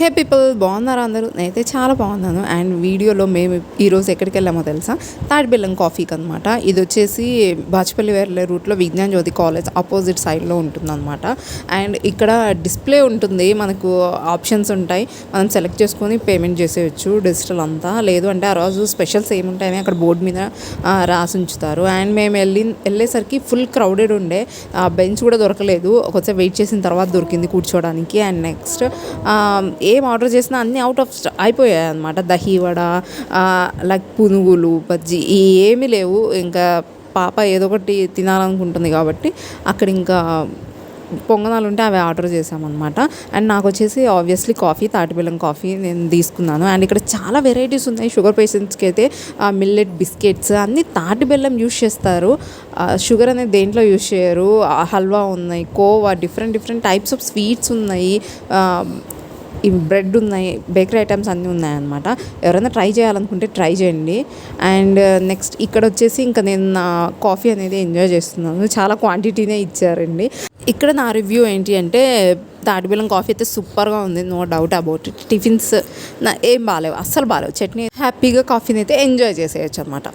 హే people బాగున్నారా అందరూ? నేనైతే చాలా బాగున్నాను. అండ్ వీడియోలో మేము ఈరోజు ఎక్కడికి వెళ్ళామో తెలుసా? తాడిబెల్లం కాఫీకి అనమాట ఇది వచ్చేసి బాచపల్లి వేర్లే రూట్లో విజ్ఞాన్ జ్యోతి కాలేజ్ ఆపోజిట్ సైడ్లో ఉంటుందన్నమాట. అండ్ ఇక్కడ డిస్ప్లే ఉంటుంది. మనకు ఆప్షన్స్ ఉంటాయి. మనం సెలెక్ట్ చేసుకొని పేమెంట్ చేసేయచ్చు డిజిటల్ అంతా. లేదు అంటే ఆ రోజు స్పెషల్స్ ఏముంటాయని అక్కడ బోర్డు మీద రాసి ఉంచుతారు. అండ్ మేము వెళ్ళి వెళ్ళేసరికి ఫుల్ క్రౌడెడ్ ఉండే. ఆ బెంచ్ కూడా దొరకలేదు. ఒకసారి వెయిట్ చేసిన తర్వాత దొరికింది కూర్చోవడానికి అండ్ నెక్స్ట్ ఏం ఆర్డర్ చేసినా అన్నీ అవుట్ ఆఫ్ స్టా అయిపోయాయి అనమాట దహీ వడ లైక్ పునుగులు బజ్జీ ఏమీ లేవు. ఇంకా పాప ఏదో ఒకటి తినాలనుకుంటుంది కాబట్టి అక్కడ ఇంకా పొంగనాలు ఉంటే అవి ఆర్డర్ చేసామన్నమాట అండ్ నాకు వచ్చేసి ఆబ్వియస్లీ కాఫీ తాటిబెల్లం కాఫీ నేను తీసుకున్నాను. అండ్ ఇక్కడ చాలా వెరైటీస్ ఉన్నాయి. షుగర్ పేషెంట్స్కి అయితే మిల్లెట్ బిస్కెట్స్ అన్నీ తాటిబెల్లం యూస్ చేస్తారు. షుగర్ అనేది దేంట్లో యూస్ చేయరు. హల్వా ఉన్నాయి khoa different different types of sweets ఉన్నాయి. ఈ బ్రెడ్ ఉన్నాయి బేకరీ ఐటమ్స్ అన్నీ ఉన్నాయన్నమాట. ఎవరైనా ట్రై చేయాలనుకుంటే ట్రై చేయండి. అండ్ నెక్స్ట్ ఇక్కడ వచ్చేసి ఇంకా నేను నా కాఫీ అనేది ఎంజాయ్ చేస్తున్నాను. చాలా క్వాంటిటీనే ఇచ్చారండి. ఇక్కడ నా రివ్యూ ఏంటి అంటే తాటిబెల్లం కాఫీ అయితే సూపర్గా ఉంది no doubt about it. Tiffins నా ఏం బాగాలేవు అస్సలు బాగాలేవు. చట్నీ హ్యాపీగా కాఫీని అయితే ఎంజాయ్ చేసేయచ్చు అనమాట